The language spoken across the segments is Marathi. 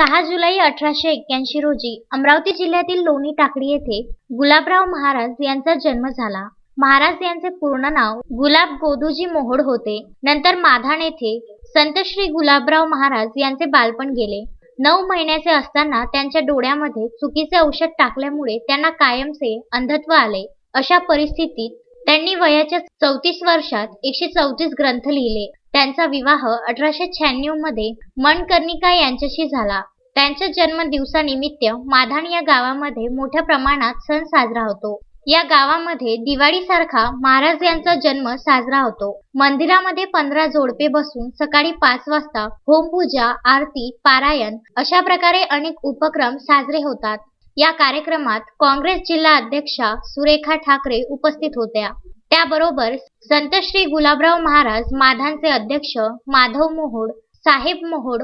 सहा जुलै अठराशे एक्क्याऐंशी रोजी अमरावती जिल्ह्यातील लोणी टाकडी येथे गुलाबराव महाराज यांचा जन्म झाला. महाराज यांचे पूर्ण नाव गुलाब गोदूजी मोहोड होते. नंतर माधान येथे संत श्री गुलाबराव महाराज यांचे बालपण गेले. नऊ महिन्याचे असताना त्यांच्या डोळ्यामध्ये चुकीचे औषध टाकल्यामुळे त्यांना कायमचे अंधत्व आले. अशा परिस्थितीत त्यांनी वयाच्या चौतीस वर्षात एकशे चौतीस ग्रंथ लिहिले. त्यांचा विवाह अठराशे शहाण्णवमध्ये मनकर्णिका यांच्याशी झाला. त्यांच्या जन्मदिवसानिमित्त माधान या गावामध्ये मोठ्या प्रमाणात सण साजरा होतो. या गावामध्ये दिवाळीसारखा महाराज यांचा जन्म साजरा होतो. मंदिरामध्ये पंधरा जोडपे बसून सकाळी पाच वाजता होमपूजा आरती पारायण अशा प्रकारे अनेक उपक्रम साजरे होतात. या कार्यक्रमात काँग्रेस जिल्हा अध्यक्षा सुरेखा ठाकरे उपस्थित होत्या. त्याबरोबर संत श्री गुलाबराव महाराज माधानचे अध्यक्ष माधव मोहोड साहेब मोहोड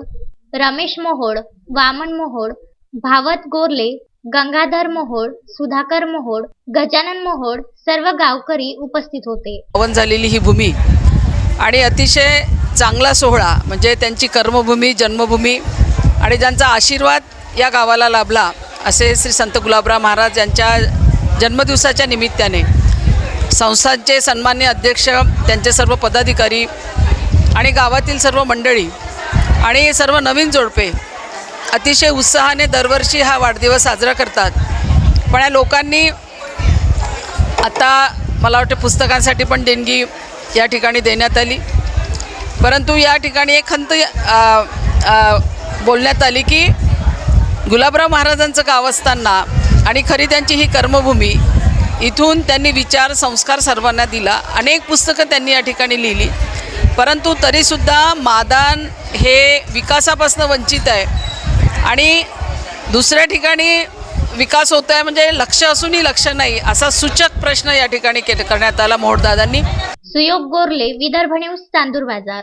रमेश मोहोड वामन मोहोड भावत गोरले गंगाधर मोहोड सुधाकर मोहोड गजानन मोहोड सर्व गावकरी उपस्थित होते. हवन झालेली ही भूमी आणि अतिशय चांगला सोहळा म्हणजे त्यांची कर्मभूमी जन्मभूमी आणि ज्यांचा आशीर्वाद या गावाला लाभला असे श्री संत गुलाबराव महाराज यांच्या जन्मदिवसाच्या निमित्ताने. संस्थांचे सन्मान्य अध्यक्ष त्यांचे सर्व पदाधिकारी आणि गावातील सर्व मंडळी आणि सर्व नवीन जोडपे अतिशय उत्साहाने दरवर्षी हा वाढदिवस साजरा करतात. पण या लोकांनी आता मला वाटतं पुस्तकांसाठी पण देणगी या ठिकाणी देण्यात आली. परंतु या ठिकाणी एक खंत बोलण्यात आली की गुलाबराव महाराजांचं गाव असताना आणि खरी त्यांची ही कर्मभूमी इथून त्यांनी विचार संस्कार सर्वांना दिला. अनेक पुस्तकं त्यांनी या ठिकाणी लिहिली. परंतु तरीसुद्धा मादान हे विकासापासून वंचित आहे. आणि दुसऱ्या ठिकाणी विकास होत आहे म्हणजे लक्ष असूनही लक्ष नाही असा सूचक प्रश्न या ठिकाणी करण्यात आला मोहोडदादांनी सुयोग गोरले विदर्भ न्यूज चांदूर बाजार.